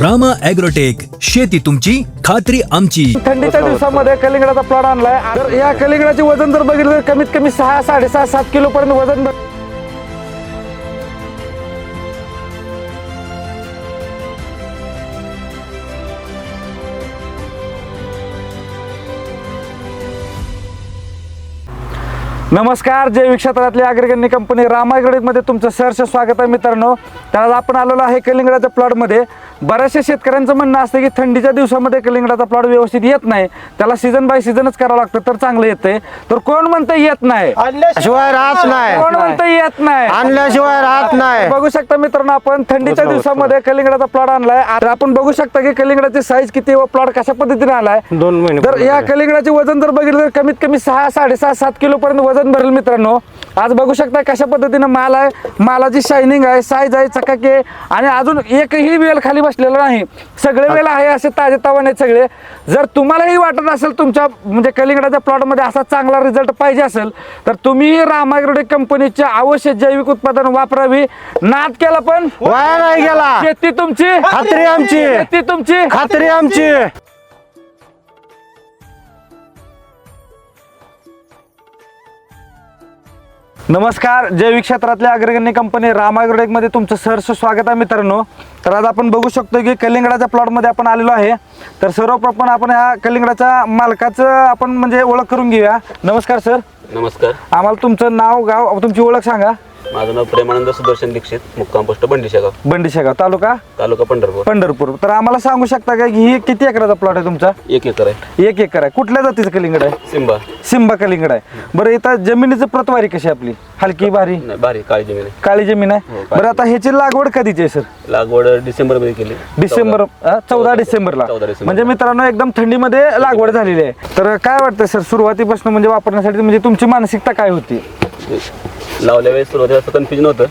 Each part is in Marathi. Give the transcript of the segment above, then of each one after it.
रामा ॲग्रोटेक शेती तुमची खात्री आमची. थंडीच्या दिवसामध्ये कलिंगडाचा प्लॉट आणलाय. तर या कलिंगडाचे वजन जर बघितलं तर कमीत कमी सहा साडेसहा सात किलो पर्यंत वजन नमस्कार जैविक क्षेत्रातली अग्रगण्य कंपनी मध्ये तुमचं सहर्ष स्वागत आहे मित्रांनो. तर आज आपण आलेलो आहे कलिंगडाच्या प्लॉटमध्ये. बऱ्याचशा शेतकऱ्यांचं म्हणणं असतं की थंडीच्या दिवसामध्ये कलिंगडाचा प्लॉट व्यवस्थित येत नाही. त्याला सीझन बाय सीझनच करावं लागतं तर चांगलं येतंय. तर कोण म्हणतं येत नाही? शिवाय राहत नाही. कोण म्हणतं येत नाही? आणल्याशिवाय राहत नाही. बघू शकता मित्रांनो आपण थंडीच्या दिवसामध्ये कलिंगडाचा प्लॉट आणलाय. आता आपण बघू शकता की कलिंगडाची साईज किती व प्लॉट कशा पद्धतीने आलाय. दोन महिने तर या कलिंगडाचे वजन जर बघितलं तर कमीत कमी सहा साडेसहा सात किलो पर्यंत वजन भरेल मित्रांनो. आज बघू शकता कशा पद्धतीनं माल आहे. मालाची शायनिंग आहे साईज आहे चकाकी आहे. आणि अजून एकही वेल खाली बसलेला नाही. सगळे वेल आहे असे ताजे तवाने आहेत सगळे. जर तुम्हालाही वाटत असेल तुमच्या म्हणजे कलिंगडाच्या प्लॉटमध्ये असा चांगला रिझल्ट पाहिजे असेल तर तुम्ही रामायग्रोटेक कंपनीचे आवश्यक जैविक उत्पादन वापरावी. नाद केला पण? वाया नाही गेला. शेती तुमची? खात्री आमची. शेती तुमची? खात्री आमची. नमस्कार जैविक क्षेत्रातल्या अग्रगण्य कंपनी रामायग्रोटेकमध्ये तुमचं सहर्ष स्वागत आहे मित्रांनो. तर आज आपण बघू शकतो की कलिंगडाच्या प्लॉटमध्ये आपण आलेलो आहे. तर सर्वप्रथम आपण ह्या कलिंगडाच्या मालकाचं आपण म्हणजे ओळख करून घेऊया. नमस्कार सर नमस्कार. आम्हाला तुमचं नाव गाव तुमची ओळख सांगा. माझं नाव प्रेमानंद सुदर्शन दीक्षित मुक्काम पोस्ट बंडिशेगाव. बंडी शेगाव तालुका? तालुका पंढरपूर. पंढरपूर. तर आम्हाला सांगू शकता का की ही किती एकराचा प्लॉट आहे तुमचा? एक एकर आहे. एक एकर आहे. कुठल्या जातीचं कलिंगड आहे? सिंबा. सिंबा कलिंगड आहे. बरं इथं जमिनीचं प्रतवारी कशी आहे आपली? हलकी भारी? नाही भारी काळी जमीन आहे. काळी जमीन आहे? हो, बरं आता ह्याची लागवड कधीची आहे सर? लागवड डिसेंबरमध्ये केली. डिसेंबर चौदा. डिसेंबरला. चौदा डिसेंबर. म्हणजे मित्रांनो एकदम थंडीमध्ये लागवड झालेली आहे. तर काय वाटतं सर? सुरुवातीपासून म्हणजे वापरण्यासाठी म्हणजे तुमची मानसिकता काय होती? लावल्या वेळेस सुरुवातीला असं कन्फ्युजन होतं.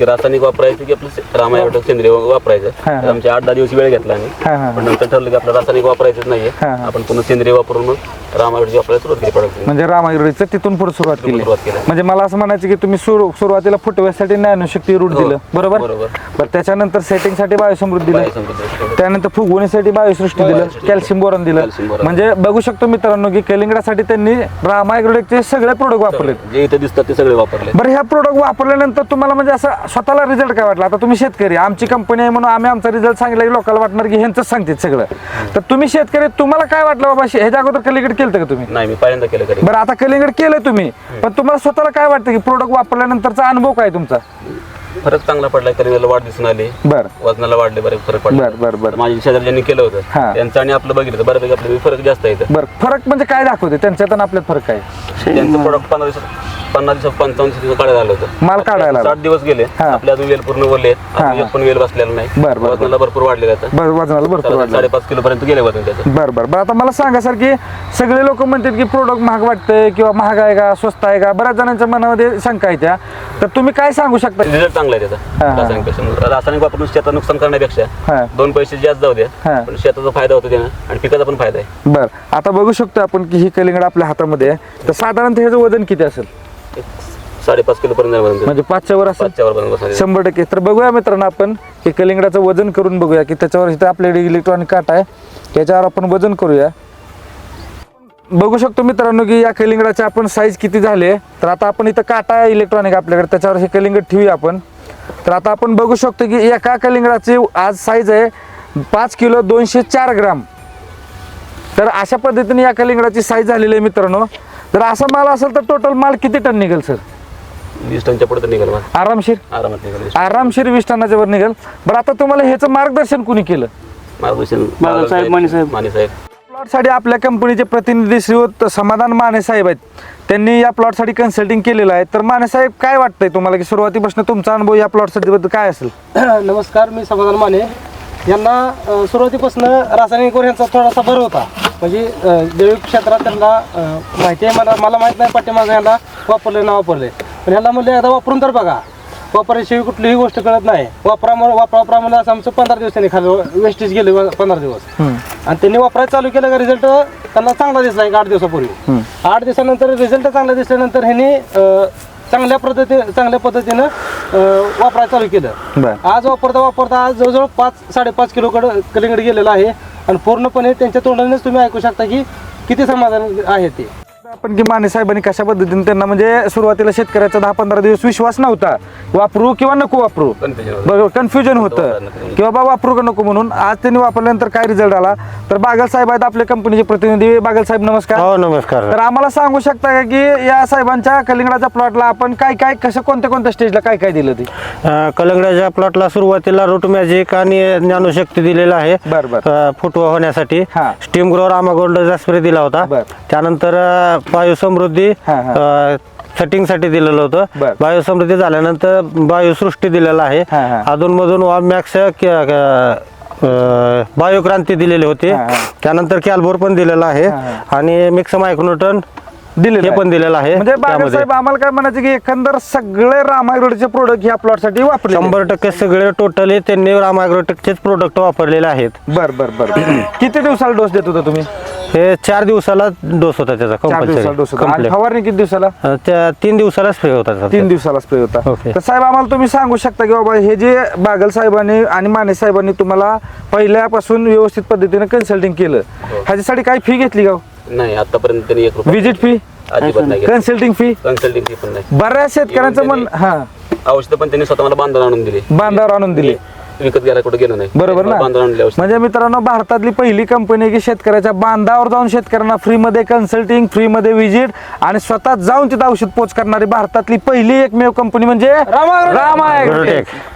की रासायनिक वापरायचं की आपलं रामायण सेंद्रिय वापरायचं हा, हा. तर आमचे आठ दहा दिवस वेळ घेतला हा, पण नंतर ठरलं की आपलं रासायनिक वापरायचंच नाहीये. आपण पुन्हा सेंद्रिय वापरून मग रामायणची वापरायला सुरुवात केली प्रोडक्ट म्हणजे रामायगडीचं तिथून पुढे सुरुवात केली सुरुवात केली. म्हणजे मला असं म्हणायचं की तुम्ही सुरु- सुरुवातीला फुटव्यासाठी ज्ञानशक्ती रूट हो, दिलं बरोबर बरोबर. बरं त्याच्यानंतर सेटिंगसाठी बायोसमृद्धी दिलं बायोसमृद्धी. त्यानंतर फुगवणीसाठी बायोसृष्टी दिलं बायोसृष्टी. कॅल्शियम बोरॉन दिलं कॅल्शियम बोरॉन. म्हणजे बघू शकतो मित्रांनो की कलिंगडासाठी त्यांनी रामायग्रोडेकचे सगळे प्रोडक्ट वापरले जे इथे दिसतात ते सगळे वापरले बरं ह्या प्रोडक्ट वापरल्यानंतर तुम्हाला म्हणजे असं स्वतःला रिझल्ट काय वाटला? आता तुम्ही शेतकरी आमची कंपनी आहे म्हणून आम्ही आमचा रिझल्ट सांगितलं की लोकांना वाटणार की ह्यांचंच सांगतात सगळं. तर तुम्ही शेतकरी तुम्हाला काय वाटलं बाबा? शे- ह्याच्या अगोदर कलिंगड केलं का तुम्ही? नाही मी पहिल्यांदा केलं कधी बरं आता कलिंगड केलं तुम्ही. पण तुम्हाला स्वतःला काय वाटतं की प्रोडक्ट वापरल्यानंतरचा अनुभव काय तुमचा? फरक चांगला पडला कधी वाढ दिसून आली. बरं. वजनाला वाढले बरेच फरक पडला. बरं बरं बरं. तर माझ्या शेजारच्यांनी केलं हा. होतं त्यांचं आणि आपलं बघितलं तर बऱ्यापैकी आपलं फरक जास्त आहे इथं. बरं फरक म्हणजे काय दाखवते? त्यांच्यात आणि आपल्यात फरक काय? त्यांचं प्रोडक्ट पंधरा दिवसात पन्नास दिवसात पंचावन्न दिवस काढायला आलं होतं. माल काढायला आला. साठ दिवस गेले. हा. आपल्या अजून वेल पूर्ण वरले अजून एक पण वेल बसलेला नाही. बरं, बरं, वजनाला भरपूर वाढलेलं आहे बरं वजनाला भरपूर वाढलं साडेपाच किलो पर्यंत गेले वजन त्याचं. बरं बरं. बरं आता मला सांगा सर की सगळे लोक म्हणतात की प्रोडक्ट महाग वाटतंय किंवा महाग आहे का स्वस्त आहे का? बऱ्याच जणांच्या मनामध्ये शंका आहे त्या. तर तुम्ही काय सांगू शकता? रिझल्ट चांगला आहे हा, त्याचा रासायनिक वापरून शेतात नुकसान हा. करण्यापेक्षा दोन पैसे जास्त जाऊ हा. द्या पण शेताचा फायदा होतो त्यानं आणि पिकाचा पण फायदा आहे. बरं. आता बघू शकतो आपण की ही कलिंगड आपल्या हातामध्ये आहे. तर साधारणतः ह्याचं वजन किती असेल? एक साडेपाच किलो पर्यंत. म्हणजे वर असेल? पाचच्या वर पर्यंत बसणार आहे. शंभर टक्के. तर बघूया मित्रांनो आपण की कलिंगडाचं वजन करून बघूया की त्याच्यावर इथं आपल्याकडे इलेक्ट्रॉनिक काट आहे. त्याच्यावर आपण वजन करूया. बघू शकतो मित्रांनो की या कलिंगडाचे आपण साईज किती झाले. तर आता आपण इथं काटा आहे इलेक्ट्रॉनिक आपल्याकडे. त्याच्यावर हे कलिंगड ठेवूया आपण. तर आता आपण बघू शकतो की एका कलिंगडाची आज साईज आहे पाच किलो दोनशे चार ग्राम. तर अशा पद्धतीने या कलिंगडाची साईज झालेली आहे मित्रांनो. तर असा माल असेल तर टोटल माल किती टन निघेल सर वीस टनच्या पुढे तर निघाल आरामशीर? आरामात निघाल आरामशीर वीस टनाच्या वर निघेल. बरं आता तुम्हाला ह्याचं मार्गदर्शन कुणी केलं? मार्गदर्शन बाळासाहेब मानेसाहेब. मानेसाहेब प्लॉटसाठी आपल्या कंपनीचे प्रतिनिधी श्रीयुत समाधान माने साहेब आहेत. त्यांनी या प्लॉटसाठी कन्सल्टिंग केलेलं आहे. तर माने साहेब काय वाटतंय तुम्हाला की सुरुवातीपासून तुमचा अनुभव या प्लॉटसाठी बद्दल काय असेल? नमस्कार मी समाधान माने. यांना अ, सुरुवातीपासून रासायनिकवर यांचा थोडासा भर होता. म्हणजे जैविक क्षेत्रात त्यांना माहिती आहे मला मला माहीत नाही पाठीमागं यांना वापरले ना वापरले. पण ह्याला म्हणले एकदा वापरून तर बघा. वापराशिवाय कुठलीही गोष्ट कळत नाही. वापरामुळे वापराप्रमाणे असं आमचं पंधरा दिवसांनी खाली वेस्टेज गेले पंधरा दिवस. आणि त्यांनी वापरायला चालू केलं का रिझल्ट त्यांना चांगला दिसला एक आठ दिवसापूर्वी. आठ दिवसानंतर रिझल्ट चांगला दिसल्यानंतर ह्यांनी चांगल्या पद्धती चांगल्या पद्धतीनं वापरायला चालू केलं. आज वापरता वापरता आज जवळजवळ पाच साडेपाच किलोकडे कलिंगड गेलेलं आहे. आणि पूर्णपणे त्यांच्या तोंडानेच तुम्ही ऐकू शकता की किती समाधान आहे ते. आपण की माने साहेबांनी कशा पद्धतीने त्यांना म्हणजे सुरुवातीला शेतकऱ्याचा दहा पंधरा दिवस विश्वास नव्हता. वापरू किंवा नको वापरू. बरोबर कन्फ्युजन होतं. की बाबा वापरू का नको म्हणून. आज त्यांनी वापरल्यानंतर काय रिझल्ट आला? तर बागल साहेब आहेत आपल्या कंपनीचे प्रतिनिधी. बागल साहेब नमस्कार. हो नमस्कार. तर आम्हाला सांगू शकता का की या साहेबांच्या कलिंगडाच्या प्लॉटला आपण काय काय कसं कोणत्या कोणत्या स्टेजला काय काय दिलं ते? अं, कलंगड्याच्या प्लॉटला सुरुवातीला रूट मॅजिक आणि ज्ञानशक्ती दिलेला आहे. बर, बर. अं, फुटवा होण्यासाठी. हा. स्टीम ग्रोवर आमागोल्डचा स्प्रे दिला होता. बर. त्यानंतर अं, बायोसमृद्धी. सेटिंगसाठी दिलेलं. होतं बायोसमृद्धी झाल्यानंतर बायोसृष्टी दिलेला आहे. अधून मधून मॅक्स बायोक्रांती दिलेली होती. त्यानंतर कॅल्बोर पण दिलेला आहे आणि मिक्स दिलेलं हे आहे. पण दिलेलं आहे म्हणजे बागल त्यामध्ये. साहेब आम्हाला काय म्हणायचं की एकंदर सगळे रामायरोडचे प्रोडक्ट ह्या प्लॉटसाठी वापरले शंभर टक्के सगळे टोटली त्यांनी रामायग्रोटेकचेच प्रोडक्ट वापरलेले आहेत बर बर बर किती दिवसाला डोस देत होता तुम्ही हे चार दिवसाला डोस होता त्याचा चार दिवसाला डोस होता. आणि कंपल्सरी फवारणी किती दिवसाला? त्या तीन दिवसाला स्प्रे होता त्याचा. तीन दिवसाला स्प्रे होता. तर साहेब आम्हाला तुम्ही सांगू शकता की बाबा हे जे बागल साहेबांनी आणि माने साहेबांनी तुम्हाला पहिल्यापासून व्यवस्थित पद्धतीने कन्सल्टिंग केलं. ह्याच्यासाठी काही फी घेतली का नाही आतापर्यंत त्यांनी एक रुपया विजिट फी अजिबात नाही कन्सल्टिंग फी कन्सल्टिंग फी पण नाही. बऱ्याच शेतकऱ्यांचं म्हण हा. औषधं पण त्यांनी स्वतः मला बांधून आणून दिली. बांधावर आणून दिली. विकत घ्यायला कुठे गेलो नाही. बरोबर ना? बांधून आणले औषध म्हणजे मित्रांनो भारतातली पहिली कंपनी आहे की शेतकऱ्याच्या बांधावर जाऊन शेतकऱ्यांना फ्रीमध्ये कन्सल्टिंग फ्रीमध्ये विजिट आणि स्वतः जाऊन तिथं औषध पोच करणारी भारतातली पहिली एकमेव कंपनी म्हणजे रामा.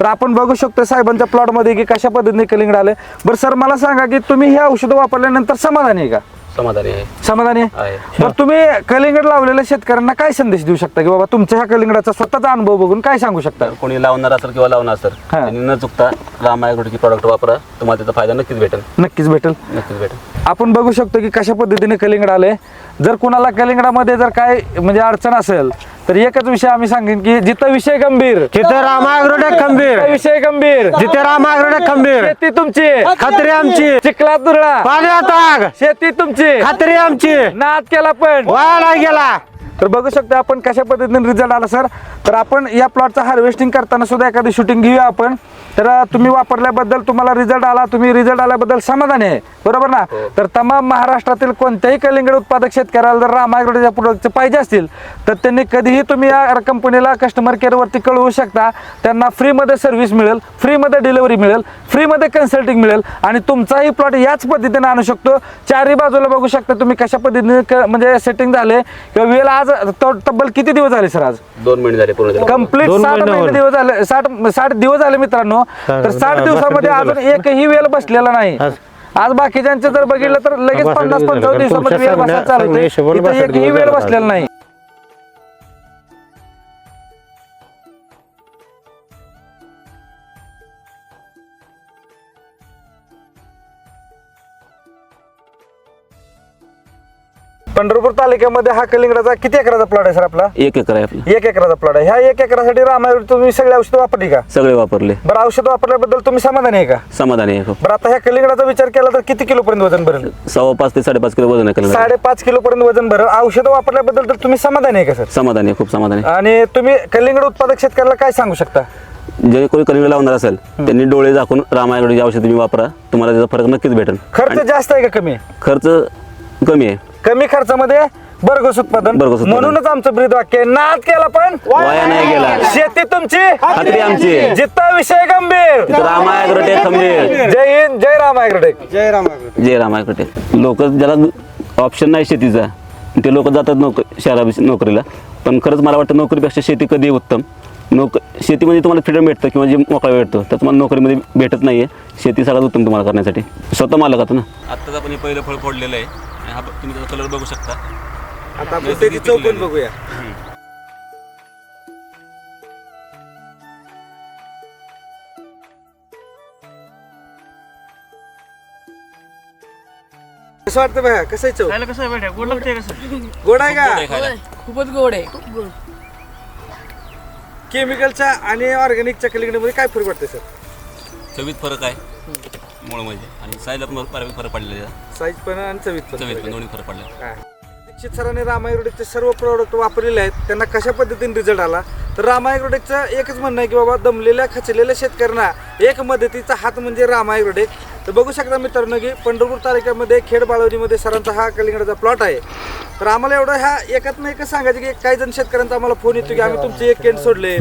तर आपण बघू शकतो साहेबांच्या प्लॉटमध्ये की कशा पद्धतीने कलिंगड आले बरं सर मला सांगा की तुम्ही हे औषधं वापरल्यानंतर समाधानी आहे का? समाधानी आहे. समाधानी आहे? आहे. बरं तुम्ही कलिंगड लावलेल्या शेतकऱ्यांना काय संदेश देऊ शकता? की बाबा तुमच्या ह्या कलिंगडाचा स्वतःचा अनुभव बघून काय सांगू शकता? तर कोणी लावणार असेल किंवा लावणार असेल हा. त्यांनी न चुकता रामायगडची प्रॉडक्ट वापरा. तुम्हाला त्याचा फायदा नक्कीच भेटेल. नक्कीच भेटेल. नक्कीच भेटेल. आपण बघू शकतो की कशा पद्धतीने कलिंगड आले जर कुणाला कलिंगडामध्ये जर काय म्हणजे अडचण असेल तर एकच विषय आम्ही सांगेन की जिथं विषय गंभीर जिथे रामायग्रोटेक खंबीर जिथं विषय गंभीर जिथे रामायग्रोटेक खंबीर शेती तुमची खात्री आमची चिखलात दुरळा पाण्यात आग शेती तुमची खात्री आमची नाद केला पण. वाया नाही गेला. तर बघू शकता आपण कशा पद्धतीने रिझल्ट आला सर तर आपण या प्लॉटचं हार्वेस्टिंग करताना सुद्धा एखादी शूटिंग घेऊया आपण. तर तुम्ही वापरल्याबद्दल तुम्हाला रिझल्ट आला तुम्ही रिझल्ट आल्याबद्दल समाधानी आहे. बरोबर ना? तर तमाम महाराष्ट्रातील कोणत्याही कलिंगड उत्पादक शेतकऱ्याला जर रामायगडच्या प्रोडक्टचे पाहिजे असतील तर त्यांनी कधीही तुम्ही या कंपनीला कस्टमर केअरवरती कळवू शकता. त्यांना फ्रीमध्ये सर्व्हिस मिळेल फ्रीमध्ये डिलिव्हरी मिळेल फ्रीमध्ये कन्सल्टिंग मिळेल आणि तुमचाही प्लॉट याच पद्धतीने आणू शकतो. चारही बाजूला बघू शकता तुम्ही कशा पद्धतीने म्हणजे सेटिंग झाले किंवा वेळ आज त- तब्बल किती दिवस झाले सर आज? दोन महिने झाले पूर्ण झाले. कंप्लीट दोन साठ. दिवस झाले साठ साठ दिवस झाले मित्रांनो. तर साठ- दिवसामध्ये अजून एकही वेळ बसलेला नाही आज- बाकीच्यांचे जर बघितलं तर लगेच पन्नास पंचावन्न. दिवसामध्ये वेळ बसायला चालू एकही वेळ. बसलेला नाही पंढरपूर तालुक्यामध्ये हा कलिंगडाचा किती एकराचा प्लॉट आहे सर आपला? एक एकर आहे आपलं. एक एकराचा प्लॉट आहे. ह्या एक एकरासाठी रामायण तुम्ही सगळे औषधं वापरली का? सगळे वापरले. बरं औषध वापरल्याबद्दल तुम्ही समाधानी आहे का? समाधानी आहे खूप बरं आता ह्या कलिंगडाचा विचार केला तर किती किलो पर्यंत वजन भरेल? सव्वा पाच ते साडेपाच किलो वजन आहे. साडेपाच किलो पर्यंत वजन भरेल. औषध वापरल्याबद्दल तर तुम्ही समाधानी आहे का सर? समाधानी आहे खूप समाधानी आणि तुम्ही कलिंगड उत्पादक शेतकऱ्याला काय सांगू शकता? आहे. जे कोणी कलिंगड लावणार असेल त्यांनी डोळे झाकून रामायगडची औषध तुम्ही वापरा. तुम्हाला त्याचा फरक नक्कीच भेटेल. खर्च जास्त आहे का कमी आहे? खर्च कमी आहे. कमी खर्चामध्ये भरघोस उत्पादन. भरघोस उत्पादन. म्हणूनच आमचं ब्रीद वाक्य आहे, नाद केला पण वाया नाही गेला. शेती तुमची खात्री आमची जिथं विषय गंभीर. रामायग्रोटेक खंबीर. जय हिंद जय राम ॲग्रोटेक जय रामायग्रोटेक लोक ज्याला ऑप्शन नाही शेतीचा ते लोक जातात नोक शहरा नोकरीला. पण खरंच मला वाटतं नोकरीपेक्षा शेती कधी उत्तम. नोक शेतीमध्ये तुम्हाला फ्रीडम भेटतं किंवा जे मोकळा भेटतो तर तुम्हाला नोकरीमध्ये भेटत नाही आहे शेती सगळ्यात उत्तम तुम्हाला करण्यासाठी. स्वतः मालक आता ना. आत्ताच आपण हे पहिलं फळ फोडलेलं आहे. आणि हा ब- तुम्ही त्याचा कलर बघू शकता. आता आपण त्याची चौकून बघूया. कसं वाटतं भया कसं आहे चव गोड आहे का? खूपच गोड आहे. केमिकलच्या आणि ऑर्गॅनिकच्या कलिंगडमध्ये काय फरक वाटतं सर? चवीत फरक आहे. मूळ म्हणजे आणि साईजला पण फरक पडलेला आहे. साईज पण आणि चवीत पण चवीत पण दोन्ही फरक पडले आहे. दीक्षित सरांनी रामायग्रोडेकचे सर्व प्रोडक्ट वापरलेले आहेत. त्यांना कशा पद्धतीने रिझल्ट आला? तर रामायग्रोडेकचं एकच म्हणणं आहे की बाबा दमलेल्या खचलेल्या शेतकऱ्यांना एक मदतीचा हात म्हणजे रामायग्रोडेक तर बघू शकता मित्रांनो की पंढरपूर तालुक्यामध्ये खेड बाळवणीमध्ये सरांचा हा कलिंगडाचा प्लॉट आहे. तर आम्हाला एवढं ह्या एकात एकच सांगायचं की काही जण शेतकऱ्यांचा आम्हाला फोन येतो की आम्ही तुमचे एक केंड सोडले.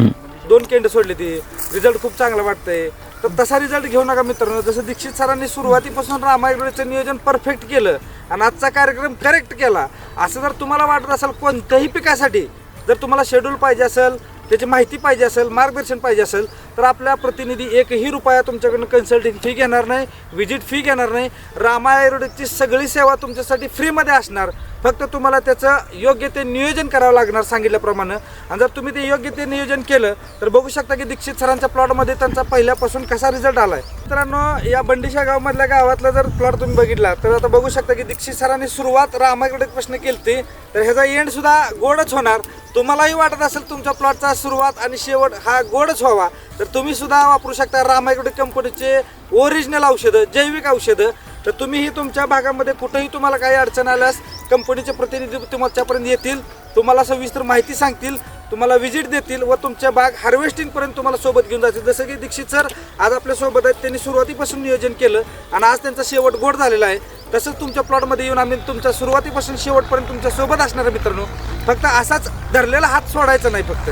दोन केंड सोडले ती. रिझल्ट खूप चांगला वाटतंय. तर तसा रिझल्ट घेऊ नका मित्रांनो. जसं दीक्षित सरांनी सुरुवातीपासून रामायग्रोडेकचं नियोजन परफेक्ट केलं आणि आजचा कार्यक्रम करेक्ट केला असं जर तुम्हाला वाटत असेल कोणत्याही पिकासाठी जर तुम्हाला शेड्यूल पाहिजे असेल त्याची माहिती पाहिजे असेल मार्गदर्शन पाहिजे असेल तर आपल्या प्रतिनिधी एकही रुपया तुमच्याकडनं कन्सल्टिंग फी घेणार नाही व्हिजिट फी घेणार नाही. रामा आयुर्वेदिकची सगळी सेवा तुमच्यासाठी फ्रीमध्ये असणार. फक्त तुम्हाला त्याचं योग्य ते नियोजन करावं लागणार सांगितल्याप्रमाणे. आणि जर तुम्ही ते योग्य ते नियोजन केलं तर बघू शकता की दीक्षित सरांच्या प्लॉटमध्ये त्यांचा पहिल्यापासून कसा रिझल्ट आला आहे मित्रांनो या बंडिशा गावामधल्या गावातला जर प्लॉट तुम्ही बघितला तर आता बघू शकता की दीक्षित सरांनी सुरुवात रामाकडे प्रश्न केलते. तर ह्याचा एंडसुद्धा गोडच होणार. तुम्हालाही वाटत असेल तुमच्या प्लॉटचा सुरुवात आणि शेवट हा गोडच व्हावा. तर तुम्ही सुद्धा वापरू शकता रामायगड कंपनीचे ओरिजिनल औषधं जैविक औषधं. तर तुम्हीही तुमच्या भागामध्ये कुठेही तुम्हाला काही अडचण आल्यास कंपनीचे प्रतिनिधी तुमच्यापर्यंत येतील तुम्हाला सविस्तर माहिती सांगतील तुम्हाला व्हिजिट देतील व तुमच्या बाग हार्वेस्टिंगपर्यंत तुम्हाला सोबत घेऊन जातील. जसं की दीक्षित सर आज आपल्यासोबत आहेत. त्यांनी सुरुवातीपासून नियोजन केलं आणि आज त्यांचा शेवट गोड झालेला आहे. तसंच तुमच्या प्लॉटमध्ये येऊन आम्ही तुमच्या सुरुवातीपासून शेवटपर्यंत तुमच्यासोबत असणार मित्रांनो. फक्त असाच धरलेला हात सोडायचा नाही फक्त.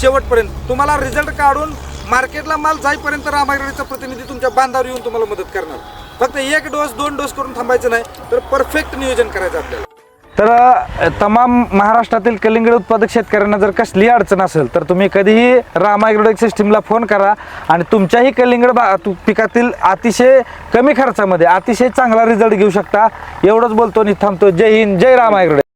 शेवटपर्यंत तुम्हाला रिझल्ट काढून मार्केटला माल जाईपर्यंत रामायगडीचा प्रतिनिधी तुमच्या बांधावर येऊन तुम्हाला मदत करणार. फक्त एक डोस दोन डोस करून थांबायचं नाही तर परफेक्ट नियोजन करायचं आपल्याला. तर तमाम महाराष्ट्रातील कलिंगड उत्पादक शेतकऱ्यांना जर कसली अडचण असेल तर तुम्ही कधीही रामायग्रोडेक सिस्टीमला फोन करा आणि तुमच्याही कलिंगड बा पिकातील अतिशय कमी खर्चामध्ये अतिशय चांगला रिझल्ट घेऊ शकता. एवढंच बोलतो आणि थांबतो. जय हिंद जय रामायग्रोडेक